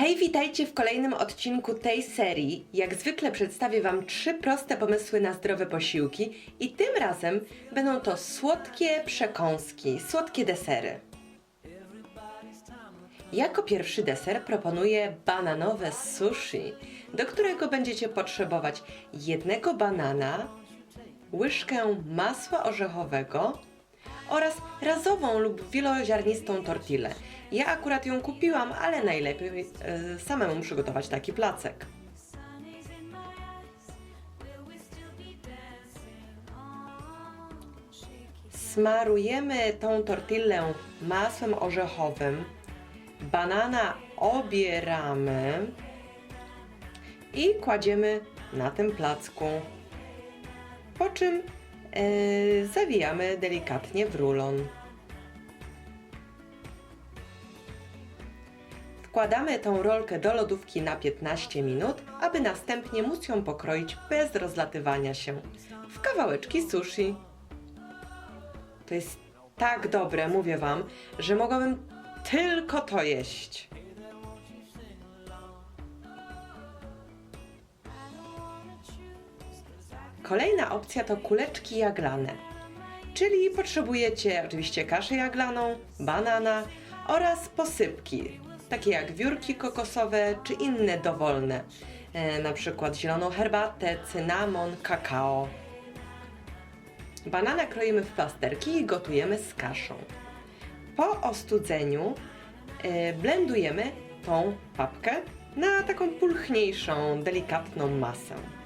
Hej, witajcie w kolejnym odcinku tej serii. Jak zwykle przedstawię Wam trzy proste pomysły na zdrowe posiłki i tym razem będą to słodkie przekąski, słodkie desery. Jako pierwszy deser proponuję bananowe sushi, do którego będziecie potrzebować jednego banana, łyżkę masła orzechowego oraz razową lub wieloziarnistą tortillę. Ja akurat ją kupiłam, ale najlepiej e, samemu przygotować taki placek. Smarujemy tą tortillę masłem orzechowym, banana obieramy i kładziemy na tym placku. Po czym zawijamy delikatnie w rulon. Wkładamy tą rolkę do lodówki na 15 minut, aby następnie móc ją pokroić bez rozlatywania się w kawałeczki sushi. To jest tak dobre, mówię Wam, że mogłabym tylko to jeść. Kolejna opcja to kuleczki jaglane, czyli potrzebujecie oczywiście kaszę jaglaną, banana oraz posypki, takie jak wiórki kokosowe czy inne dowolne, e, na przykład zieloną herbatę, cynamon, kakao. Banana kroimy w plasterki i gotujemy z kaszą. Po ostudzeniu e, blendujemy tą papkę na taką pulchniejszą, delikatną masę.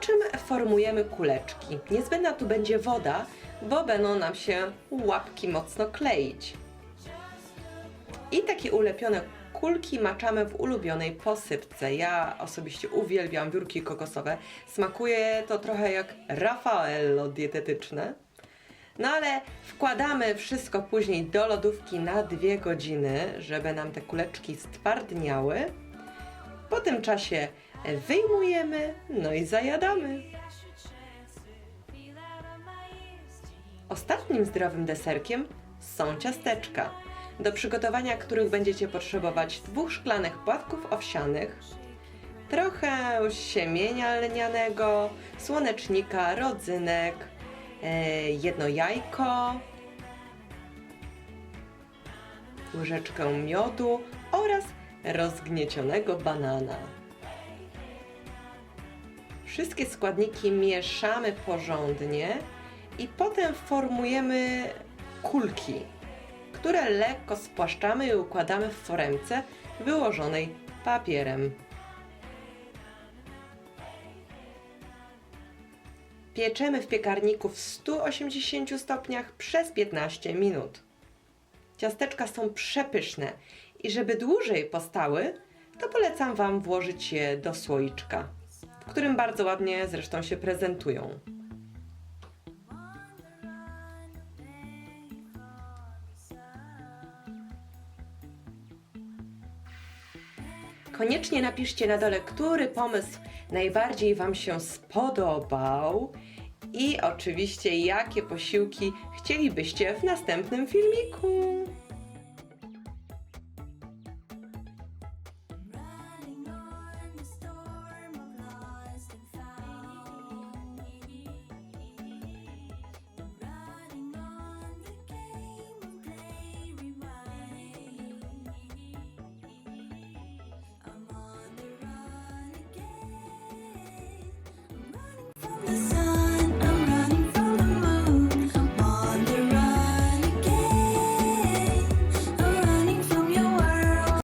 Czym formujemy kuleczki. Niezbędna tu będzie woda, bo będą nam się łapki mocno kleić. I takie ulepione kulki maczamy w ulubionej posypce. Ja osobiście uwielbiam wiórki kokosowe. Smakuje to trochę jak Raffaello dietetyczne. No ale wkładamy wszystko później do lodówki na dwie godziny, żeby nam te kuleczki stwardniały. Po tym czasie wyjmujemy, no i zajadamy. Ostatnim zdrowym deserkiem są ciasteczka, do przygotowania których będziecie potrzebować dwóch szklanych płatków owsianych, trochę siemienia lnianego, słonecznika, rodzynek, e, jedno jajko, łyżeczkę miodu oraz rozgniecionego banana. Wszystkie składniki mieszamy porządnie i potem formujemy kulki, które lekko spłaszczamy i układamy w foremce wyłożonej papierem. Pieczemy w piekarniku w 180 stopniach przez 15 minut. Ciasteczka są przepyszne i żeby dłużej postały, to polecam Wam włożyć je do słoiczka, w którym bardzo ładnie zresztą się prezentują. Koniecznie napiszcie na dole, który pomysł najbardziej Wam się spodobał i oczywiście jakie posiłki chcielibyście w następnym filmiku.